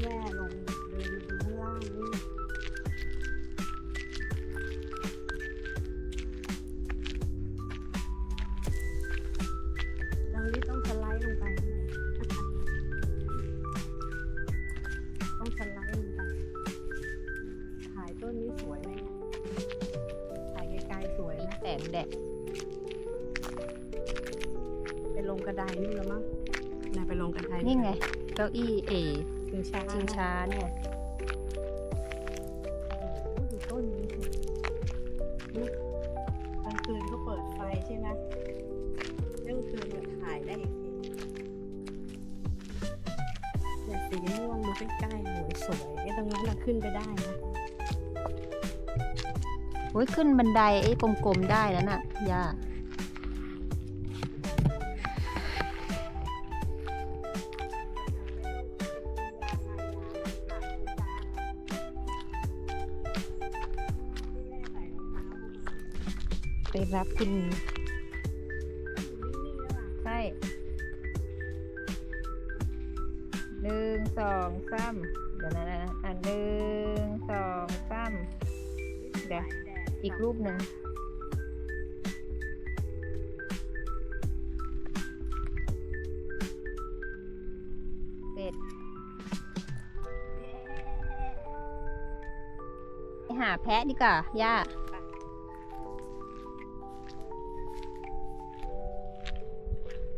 แว่ลงเดินดูข้างล่างนี่เรานี่ต้องสไลด์ลงไปข้างในต้องสไลด์ลงไป ถ่ายต้นนี้สวยไหมเนี่ยถ่ายไกลๆสวยนะแสงแดดไปลงกระไดนี่แล้วมั้งนายไปลงกระไดนี่ไง เก้าอี้เอ ชิงช้าชิงช้าเนี่ยโอ้โหดูต้นนี้สินี่กลางคืนเขาเปิดไฟใช่ไหมเรื่องคืนมันถ่ายได้อีกทีเนี่ยสีม่วงดูใกล้ๆโหยสวยไอ้ตรงนั้นน่ะขึ้นไปได้นะโอ้ยขึ้นบันไดไอ้กลมๆได้แล้วน่ะย่า รับคุณใช่หนึ่งสองสามเดี๋ยวนะนะอะหนึ่งสองสามเดี๋ยวอีกรูปหนึ่งเสร็จไปหาแพะดีกว่าย่า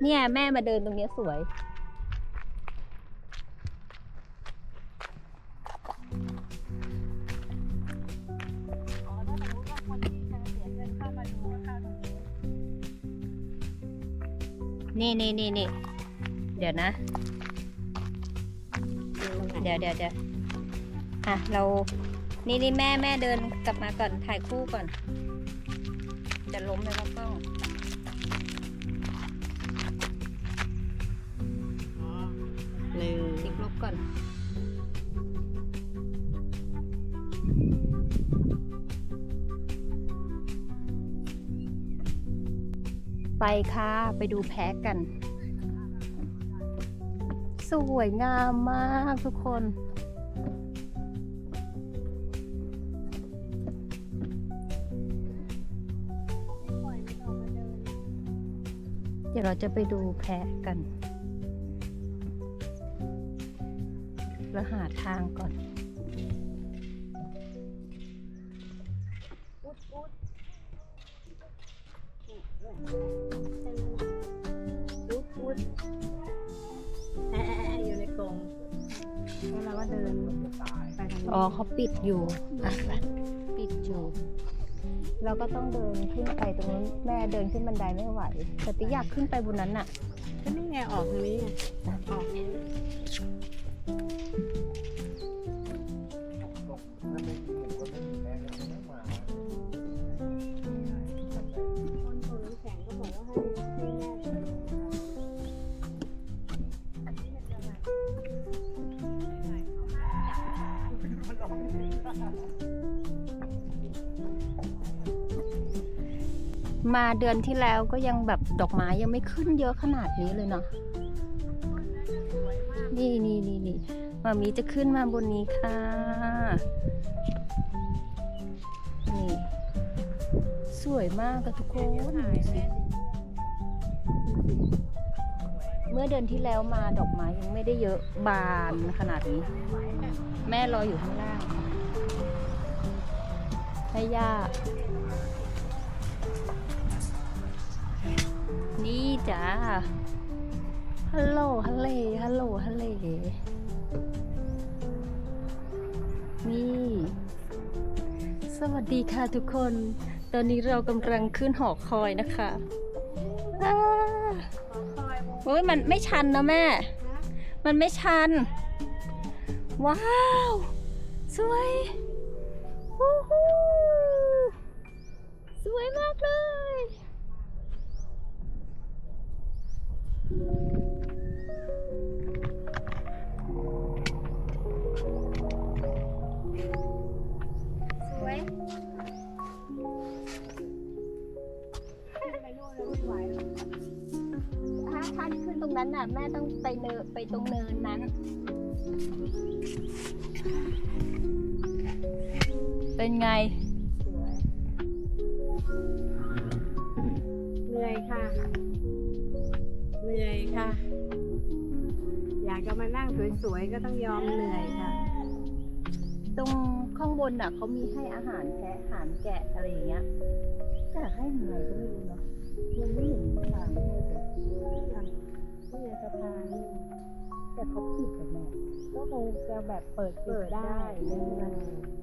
เนี่ยแม่มาเดินตรงนี้สวย อ๋อถ้าสมมติว่าคนที่จะเสียเงินเข้ามาดูเข้าตรงนี้นี่นี่นี่นี่เดี๋ยวนะ เดี๋ยวเดี๋ยวเดี๋ยวอะเรา นี่นี่แม่แม่เดินกลับมาก่อนถ่ายคู่ก่อน จะล้มเลยครับกล้อง ก่อน ไปค่ะ ไปดูแพ้กัน สวยงามมากทุกคนเดี๋ยวเราจะไปดูแพะกัน แล้วหาทางก่อนอุดอุดอุดอุดแอะอยู่ในกรงแล้วเราก็เดินไปทางนี้อ๋อเขาปิดอยู่อะไปปิดอยู่ เราก็ต้องเดินขึ้นไปตรงนู้นแม่เดินขึ้นบันไดไม่ไหวแต่ติอยากขึ้นไปบนนั้นน่ะก็นี่ไงออกทางนี้ไงออก มาเดือนที่แล้วก็ยังแบบดอกไม้ยังไม่ขึ้นเยอะขนาดนี้เลยเนาะนี่นี่นี่นี่มามีจะขึ้นมาบนนี้ค่ะนี่สวยมากอะทุกคนเมื่อเดือนที่แล้วมาดอกไม้ยังไม่ได้เยอะบานขนาดนี้ แม่รออยู่ข้างล่างให้ย่า นี่จ้า ฮัลโหล ฮัลเล ฮัลโหล ฮัลเล นี่ สวัสดีค่ะทุกคน ตอนนี้เรากำลังขึ้นหอคอยนะคะโอ้ยมันไม่ชันนะแม่ มันไม่ชัน ว้าว สวย น่นเลยไม่ไหวหรอกถ้าถ้าขึ้นตรงนั้นน่ะน่ะ แม่ต้องไปเนินไปตรงเนินนั้น เป็นไง สวยเหนื่อยค่ะ เหนื่อยค่ะ อยากจะมานั่งสวยๆก็ต้องยอมเหนื่อยค่ะ ตรงข้างบนน่ะเขามีให้อาหารแพะอาหารแกะอะไรอย่างเงี้ยแต่ให้ยังไงก็ไม่รู้เนาะมั นี่สะพานนี่แต่เขาปิดอะแม่ก็คงจะแบบเปิดปิดได้เปิดได้เดิน